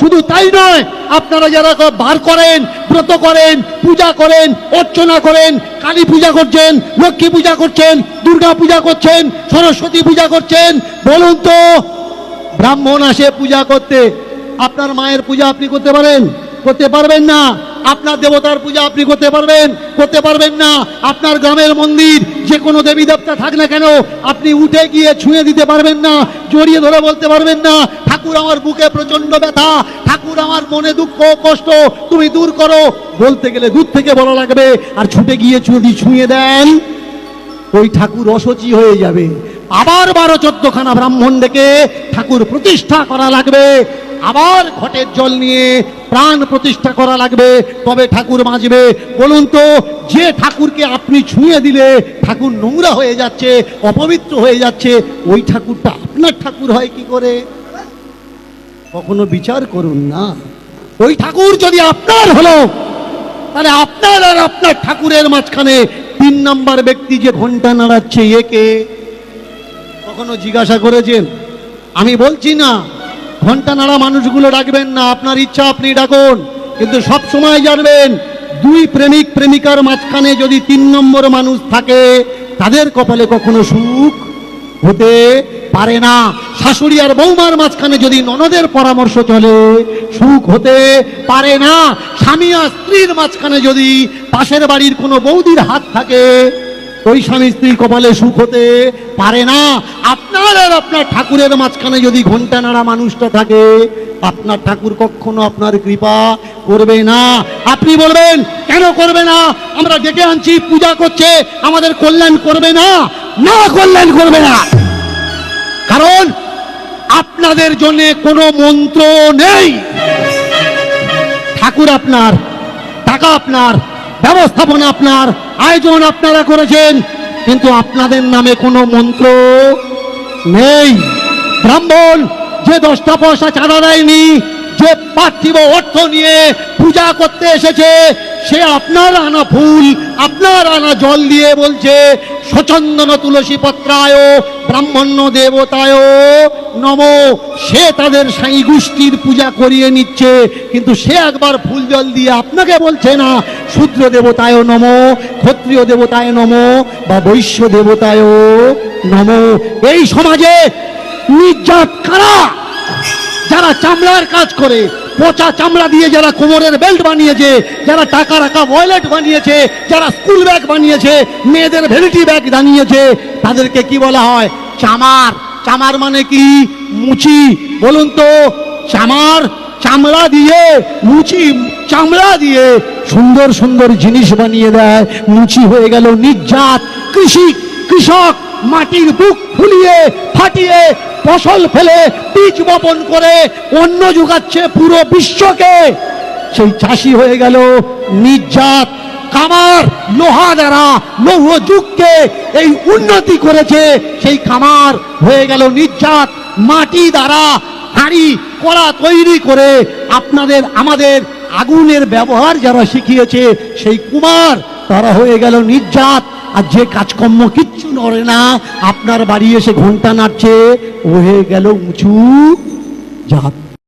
শুধু তাই নয়, আপনারা যারা বার করেন, ব্রত করেন, পূজা করেন, অর্চনা করেন, কালী পূজা করছেন, লক্ষ্মী পূজা করছেন, দুর্গা পূজা করছেন, সরস্বতী পূজা করছেন, বলুন তো, ব্রাহ্মণ আসে পূজা করতে, আপনার মায়ের পূজা আপনি করতে পারেন? করতে পারবেন না। আপনার দেবতার পূজা আপনি করতে পারবেন করতে পারবেন না। আপনার গ্রামের মন্দির যে কোনো দেবী দেবতা থাক না কেন, আপনি উঠে গিয়ে ছুঁয়ে দিতে পারবেন না, জড়িয়ে ধরে বলতে পারবেন না, ঠাকুর আমার বুকে প্রচণ্ড ব্যথা, ঠাকুর আমার মনে দুঃখ কষ্ট, তুমি দূর করো। বলতে গেলে দূর থেকে বলা লাগবে, আর ছুটে গিয়ে যদি ছুঁয়ে দেন, ওই ঠাকুর অসচি হয়ে যাবে। আবার বারো চোদ্দখানা ব্রাহ্মণ ডেকে ঠাকুর প্রতিষ্ঠা করা লাগবে। আবার ঘটের জল নিয়ে প্রাণ প্রতিষ্ঠা করা লাগবে। তবে ঠাকুর বাঁচবে? বলুন তো, যে ঠাকুরকে আপনি ছুঁয়ে দিলে ঠাকুর নোংরা হয়ে যাচ্ছে, অপবিত্র হয়ে যাচ্ছে, ওই ঠাকুরটা আপনার ঠাকুর হয় কি করে? কখনো বিচার করুন না। ওই ঠাকুর যদি আপনার হলো, তাহলে আপনার আর আপনার ঠাকুরের মাঝখানে তিন নাম্বার ব্যক্তি যে ঘণ্টা নাড়াচ্ছে একে কখনো জিজ্ঞাসা করেছেন? আমি বলছি না ঘণ্টা নাড়া মানুষগুলো ডাকবেন না, আপনার ইচ্ছা আপনি ডাকুন। কিন্তু সব সময় জানবেন, দুই প্রেমিক প্রেমিকার মাঝখানে যদি তিন নম্বর মানুষ থাকে, তাদের কপালে কখনো সুখ হতে পারে না। শাশুড়ি আর বৌমার মাঝখানে যদি ননদের পরামর্শ চলে, সুখ হতে পারে না। স্বামী আর স্ত্রীর মাঝখানে যদি পাশের বাড়ির কোনো বৌদির হাত থাকে ওই স্বামী স্ত্রীর কপালে সুখ হতে পারে না। আপনার আর আপনার ঠাকুরের মাঝখানে যদি ঘণ্টা নাড়া মানুষটা থাকে, আপনার ঠাকুর কখনো আপনার কৃপা করবে না। আপনি বলবেন, কেন করবে না? আমরা ডেকে আনছি, পূজা করছে, আমাদের কল্যাণ করবে না? না কল্যাণ করবে না। কারণ আপনাদের জন্য কোনো মন্ত্র নেই। ঠাকুর আপনার, টাকা আপনার ব্যবস্থাপনা আপনার, আয়োজন আপনারা করেছেন, কিন্তু আপনাদের নামে কোনো মন্ত্র নেই। ব্রাহ্মণ, যে দশটা পয়সা চাঁদা দেয়নি, যে পার্থিব অর্থ নিয়ে পূজা করতে এসেছে, সে আপনার আনা ফুল, আপনার আনা জল দিয়ে বলছে সচন্দন তুলসী পত্রায়, ব্রাহ্মণ্য দেবতায়, নম। সে তাদের সাই গোষ্ঠীর পূজা করিয়ে নিচ্ছে, কিন্তু সে একবার ফুল জল দিয়ে আপনাকে বলছে না, শূদ্র দেবতায় নম, ক্ষত্রিয় দেবতায় নম বা বৈশ্য দেবতায় নম। এই সমাজে নির্যাত কারা? যারা চামড়ার কাজ করে, পচা চামড়া দিয়ে যারা কোমরের বেল্ট বানিয়েছে, যারা টাকা রাখা ওয়ালেট বানিয়েছে, যারা স্কুল ব্যাগ বানিয়েছে, মেয়েদের ভ্যানিটি ব্যাগ বানিয়েছে তাদেরকে কি বলা হয়? চামার। চামার মানে কি? মুচি। বলুন তো, চামার চামড়া দিয়ে, মুচি চামড়া দিয়ে সুন্দর সুন্দর জিনিস বানিয়ে দেয়। মুচি হয়ে গেল নির্যাত কৃষি, কৃষক। মাটির বুক ফুলিয়ে, ফাটিয়ে, ফসল ফেলে, বীজ বপন করে অন্য যোগাচ্ছে পুরো বিশ্বকে। সেই চাষি হয়ে গেল নির্যাত কামার লোহা দ্বারা লৌহ যুগকে এই উন্নতি করেছে। সেই কামার হয়ে গেল নির্যাত, মাটি দ্বারা হাঁড়ি কড়া তৈরি করে আপনাদের, আমাদের আগুনের ব্যবহার যারা শিখিয়েছে, সেই কুমার তারা হয়ে গেল নির্যাত। আর যে কাজকর্ম কিচ্ছু নড়ে না, আপনার বাড়ি এসে ঘণ্টা নাড়ছে ও হয়ে গেল উঁচু জাত